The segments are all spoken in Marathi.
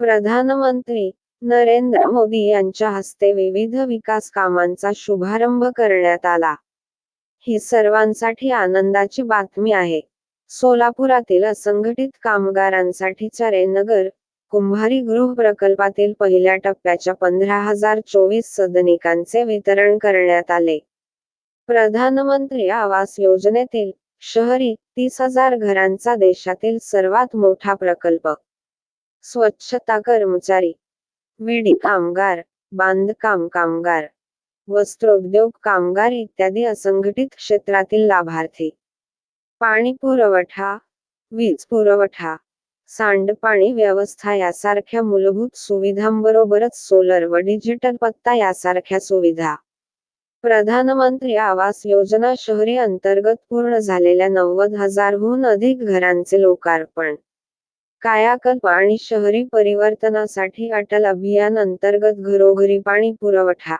प्रधानमंत्री नरेंद्र मोदी यांच्या हस्ते विविध विकास कामांचा शुभारंभ करण्यात आला. ही सर्वांसाठी आनंदाची बातमी आहे. सोलापुरातील असंघटित कामगारांसाठीच्या रेनगर कुंभारी गृह प्रकल्पातील पहिल्या टप्प्याच्या पंधरा हजार चोवीस सदनिकांचे वितरण करण्यात आले. प्रधानमंत्री आवास योजनेतील शहरी तीस हजार घरांचा देशातील सर्वात मोठा प्रकल्प स्वच्छता कर्मचारी विडी कामगार बांधकाम कामगार वस्त्रोद्योग कामगार इत्यादी असंघटित क्षेत्रातील लाभार्थी. पाणी पुरवठा वीज पुरवठा सांडपाणी व्यवस्था यासारख्या मूलभूत सुविधांबरोबरच सोलर व डिजिटल पत्ता यासारख्या सुविधा. प्रधानमंत्री आवास योजना शहरी अंतर्गत पूर्ण झालेल्या नव्वद हजारहून अधिक घरांचे लोकार्पण. कायाकल्प आणि शहरी परिवर्तनासाठी अटल अभियान अंतर्गत घरोघरी पाणी पुरवठा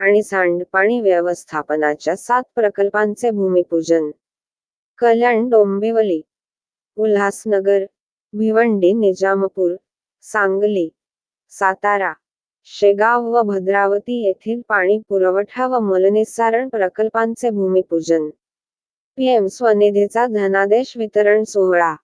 आणि सांडपाणी व्यवस्थापनाच्या सात प्रकल्पांचे भूमिपूजन. कल्याण डोंबिवली उल्हासनगर भिवंडी निजामपूर सांगली सातारा शेगाव व भद्रावती येथील पाणी पुरवठा व मलनिस्सारण प्रकल्पांचे भूमिपूजन. पीएम स्वनिधीचा धनादेश वितरण सोहळा.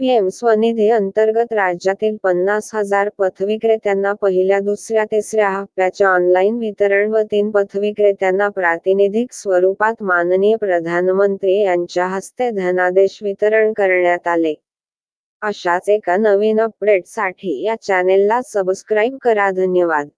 पीएम स्वनिधी अंतर्गत राज्यातील पन्नास हजार पथविक्रेत्यांना पहिल्या दुसऱ्या तिसऱ्या हप्त्याच्या ऑनलाईन वितरण व तीन पथविक्रेत्यांना प्रातिनिधिक स्वरूपात माननीय प्रधानमंत्री यांच्या हस्ते धनादेश वितरण करण्यात आले. अशाच एका नवीन अपडेटसाठी या चॅनेलला सबस्क्राईब करा. धन्यवाद.